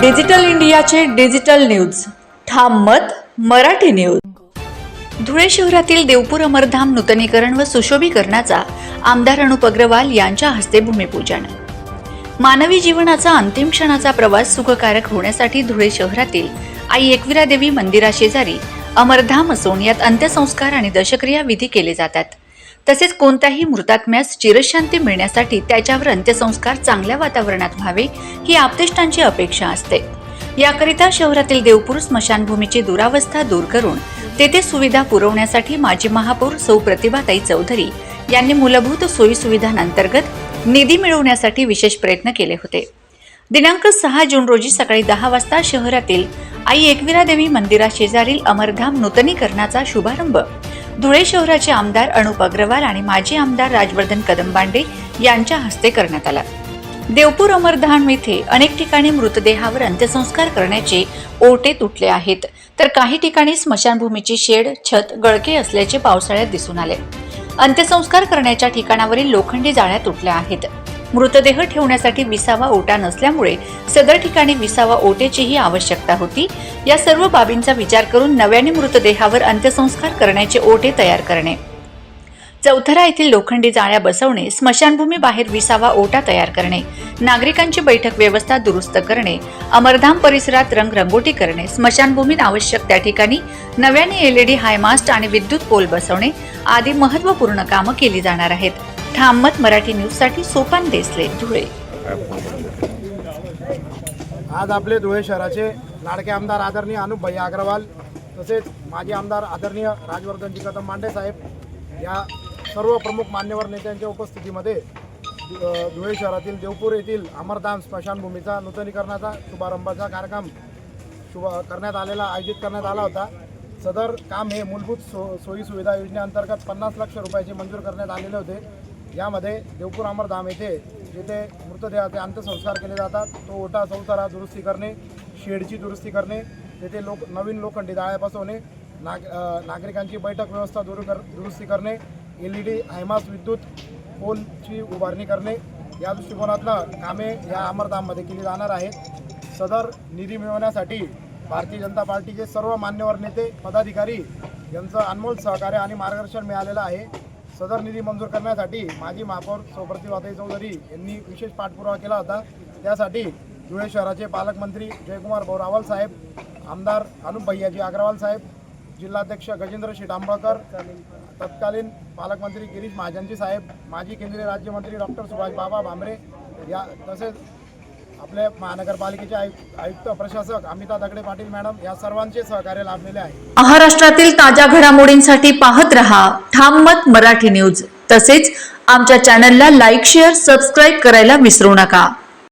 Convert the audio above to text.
Digital इंडियाचे digital news. ठाम मत मराठी न्यूज. धुळे शहरातील देवपूर अमरधाम नूतनीकरण व सुशोभीकरणाचा आमदार अनुप अग्रवाल यांच्या हस्ते भूमिपूजन. मानवी जीवनाचा अंतिम क्षणाचा प्रवास सुखकारक होण्यासाठी धुळे शहरातील आई एकविरा देवी मंदिराशेजारी अमरधाम असून यात अंत्यसंस्कार आणि दशक्रिया विधी केले जातात. तसेच कोणत्याही मृतात्म्यास चिरशांती मिळण्यासाठी त्याच्यावर अंत्यसंस्कार चांगल्या वातावरणात व्हावे ही आप्तेष्टांची अपेक्षा असते. याकरिता शहरातील देवपूर स्मशानभूमीची दुरावस्था दूर करून तेथे सुविधा पुरवण्यासाठी माजी महापौर सौ प्रतिभाताई चौधरी यांनी मूलभूत सोयी सुविधांअंतर्गत निधी मिळवण्यासाठी विशेष प्रयत्न केले होते. दिनांक सहा जून रोजी सकाळी दहा वाजता शहरातील आई एकविरा देवी मंदिराशेजारील अमरधाम नूतनीकरणाचा शुभारंभ धुळे शहराचे आमदार अनुप अग्रवाल आणि माजी आमदार राजवर्धन कदमबांडे यांच्या हस्ते करण्यात आला. देवपूर अमरधाम येथे अनेक ठिकाणी मृतदेहावर अंत्यसंस्कार करण्याचे ओटे तुटले आहेत. तर काही ठिकाणी स्मशानभूमीची शेड छत गळके असल्याचे पावसाळ्यात दिसून आले. अंत्यसंस्कार करण्याच्या ठिकाणावरील लोखंडी जाळ्या तुटल्या आहेत. मृतदेह ठेवण्यासाठी विसावा ओटा नसल्यामुळे सदर ठिकाणी विसावा ओटेचीही आवश्यकता होती. या सर्व बाबींचा विचार करून नव्याने मृतदेहावर अंत्यसंस्कार करण्याचे ओटे तयार करणे. चौथरा येथील लोखंडी जाळ्या बसवणे स्मशानभूमी बाहेर विसावा ओटा तयार करणे नागरिकांची बैठक व्यवस्था दुरुस्त करणे अमरधाम परिसरात रंगरंगोटी करणे स्मशानभूमीत आवश्यक त्या ठिकाणी नव्याने एलईडी हायमास्ट आणि विद्युत पोल बसवणे आदी महत्त्वपूर्ण कामं केली जाणार आहेत. ठाममत मराठी न्यूजसाठी सोपान देसले धुळे. आज आपले धुळे शहराचे लाडके आमदार आदरणीय अनुप भैया अग्रवाल तसेच माजी आमदार आदरणीय राजवर्धनजी कदम मांडे साहेब या सर्व प्रमुख मान्यवर नेत्यांच्या उपस्थितीमध्ये धुळे शहरातील देवपूर येथील अमरधाम स्मशानभूमीचा नूतनीकरणाचा शुभारंभाचा कार्यक्रम शुभ करण्यात आलेला आयोजित करण्यात आला होता. सदर काम हे मूलभूत सो सोयी सुविधा योजनेअंतर्गत पन्नास लक्ष रुपयाचे मंजूर करण्यात आलेले होते. यामध्ये देवपूर अमरधाम येथे जेथे मृतदेहाचे अंत्यसंस्कार केले जातात तो ओटा चौतारा दुरुस्ती करणे शेडची दुरुस्ती करणे तेथे लोक नवीन लोखंडी जाळ्या बसवणे नाग नागरिकांची बैठक व्यवस्था दुरु कर दुरुस्ती करणे एल ई डी हायमास विद्युत पोलची उभारणी करणे या दृष्टिकोनातनं कामे या अमरधाममध्ये केली जाणार आहेत. सदर निधी मिळवण्यासाठी भारतीय जनता पार्टीचे सर्व मान्यवर नेते पदाधिकारी यांचं अनमोल सहकार्य आणि मार्गदर्शन मिळालेलं आहे. सदर निधी मंजूर करण्यासाठी माजी महापौर सौप्रतिभाताई चौधरी यांनी विशेष पाठपुरावा केला होता. त्यासाठी धुळे शहराचे पालकमंत्री जयकुमार भाऊ साहेब आमदार अनुप भैयाजी अग्रवाल साहेब जिल्हाध्यक्ष गजेंद्र शेठ आंबळकर तत्कालीन पालकमंत्री गिरीश महाजनजी साहेब माजी केंद्रीय राज्यमंत्री डॉक्टर सुभाष बाबा भामरे या तसेच आपल्या महानगरपालिकेचे आयुक्त आयुक्त प्रशासक अमिता दगडे पाटील मॅडम या सर्वांचे सहकार्य लाभलेले आहे. महाराष्ट्रातील ताज्या घडामोडींसाठी पाहत रहा ठाममत मराठी न्यूज. तसेच आमच्या चॅनलला लाईक शेअर सबस्क्राईब करायला विसरू नका.